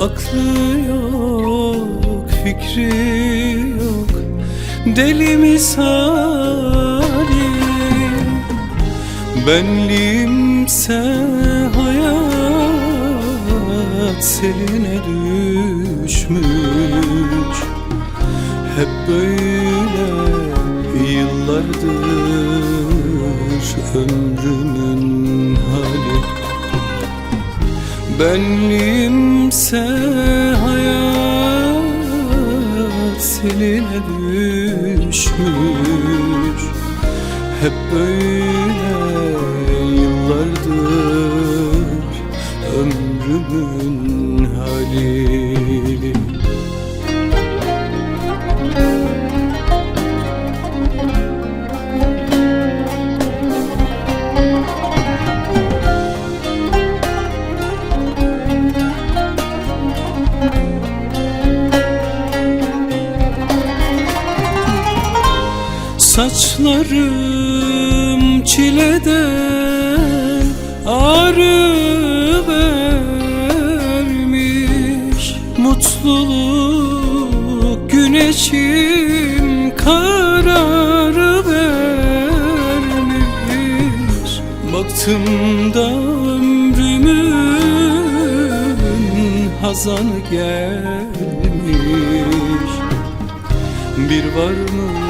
Aklı yok, fikri yok. Deli misali? Benliğimse hayat seline düşmüş. Hep böyle yıllardır ömrümün Benliğimse hayat seline düşmüş. Hep böyle Saçlarım çileden ağrı vermiş Mutluluk güneşim kararı vermiş Baktım da ömrümün hazanı gelmiş. Bir varmış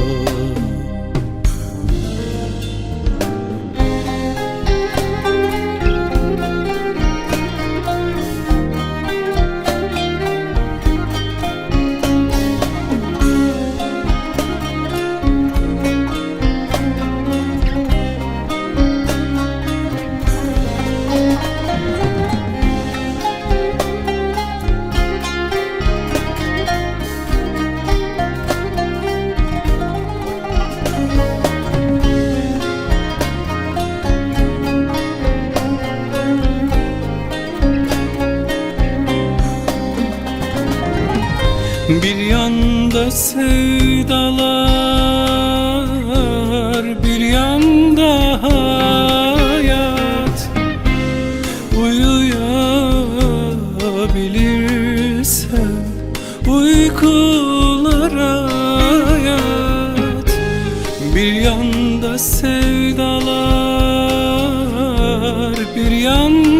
sevdalar Bir yanda hayat Uyuyabilirsen Uykulara yat. Bir yanda sevdalar Bir yanda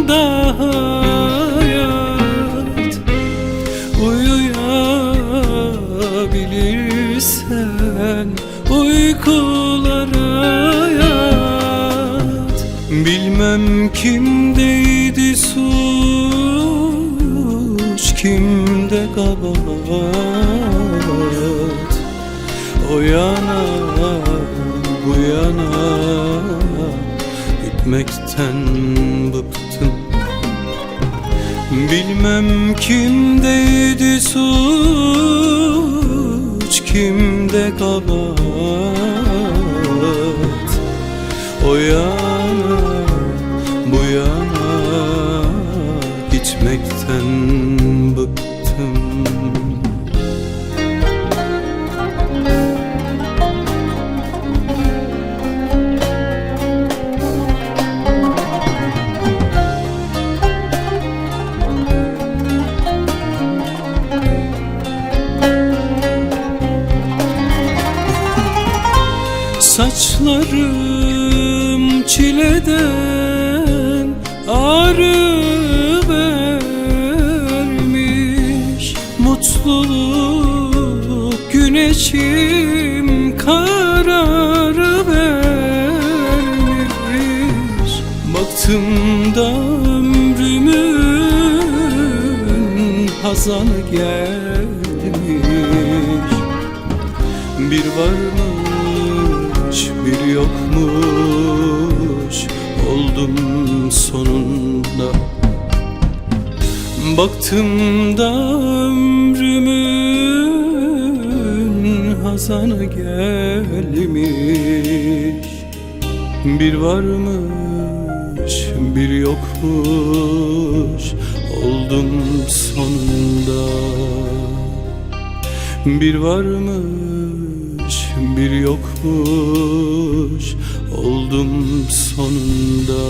Uyuyabilirsen uykulara yat. Bilmem kimdeydi suç kimde kabahat. O yana bu yana gitmekten bıktım. Bilmem kimdeydi suç kimde kabahat? O yana bu yana gitmekten Saçlarım çileden ağrı vermiş. Mutluluk güneşim kararı vermiş. Baktım da ömrümün hazanı gelmiş. Bir varmış bir yokmuş oldum sonunda. Baktım da ömrümün hazanı gelmiş. Bir varmış bir yokmuş oldum sonunda. Bir varmış bir yokmuş oldum sonunda.